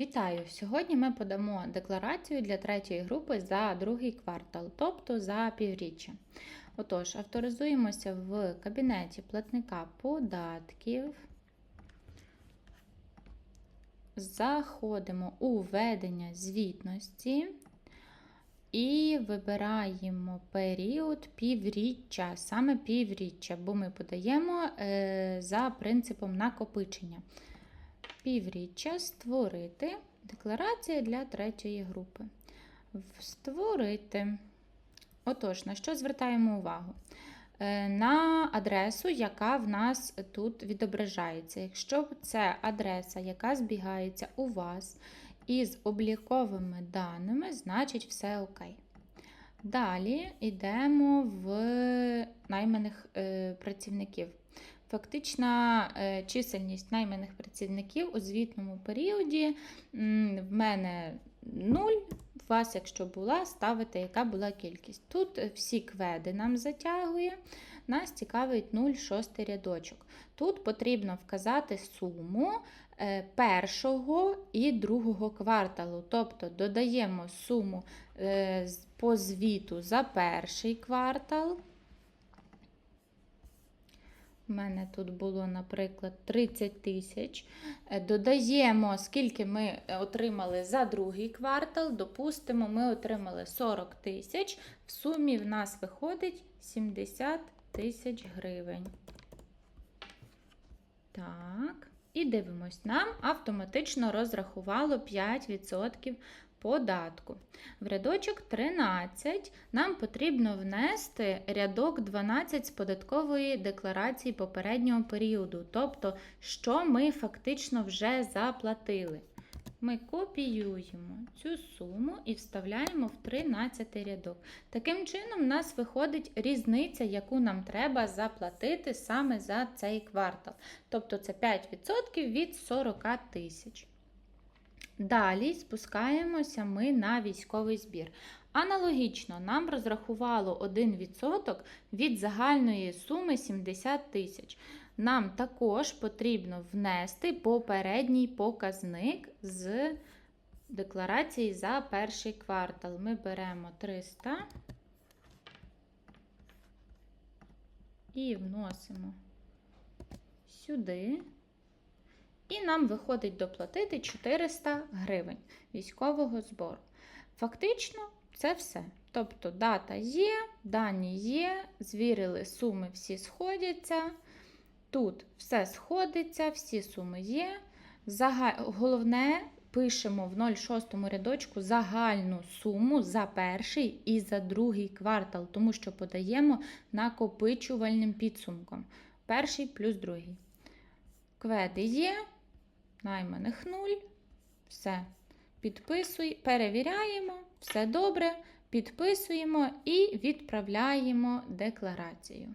Вітаю! Сьогодні ми подамо декларацію для третьої групи за другий квартал, тобто за півріччя. Отож, авторизуємося в кабінеті платника податків. Заходимо у введення звітності і вибираємо період півріччя, саме півріччя, бо ми подаємо е, за принципом накопичення. Півріччя створити декларація для третьої групи. Створити. Отож, на що звертаємо увагу? Е, На адресу, яка в нас тут відображається. Якщо це адреса, яка збігається у вас із обліковими даними, значить все окей. Далі йдемо в найманих е, працівників. Фактична е, чисельність найманих працівників у звітному періоді в мене 0. У вас, якщо була, ставите, яка була кількість. Тут е, всі кведи нам затягує. Нас цікавить 0,6 рядочок. Тут потрібно вказати суму е, першого і другого кварталу. Тобто додаємо суму по звіту за перший квартал. У мене тут було, наприклад, 30 тисяч. Е, Додаємо, скільки ми отримали за другий квартал. Допустимо, ми отримали 40 тисяч. В сумі в нас виходить 70 тисяч гривень. Так. І дивимось, нам автоматично розрахувало 5% податку. В рядочок 13 нам потрібно внести рядок 12 з податкової декларації попереднього періоду, тобто, що ми фактично вже заплатили. Ми копіюємо цю суму і вставляємо в 13 рядок. Таким чином, у нас виходить різниця, яку нам треба заплатити саме за цей квартал. Тобто це 5% від 40 тисяч. Далі спускаємося ми на військовий збір. Аналогічно, нам розрахувало 1% від загальної суми 70 тисяч. Нам також потрібно внести попередній показник з декларації за перший квартал. Ми беремо 300 і вносимо сюди. І нам виходить доплатити 400 гривень військового збору. Фактично, це все. Тобто дата є, дані є, звірили суми, всі сходяться. Тут все сходиться, всі суми є. Зага... Головне, пишемо в 0,6 рядочку загальну суму за перший і за другий квартал, тому що подаємо накопичувальним підсумком. Перший плюс другий. Кведи є, найманих 0. Все. Підписуй, перевіряємо, все добре, підписуємо і відправляємо декларацію.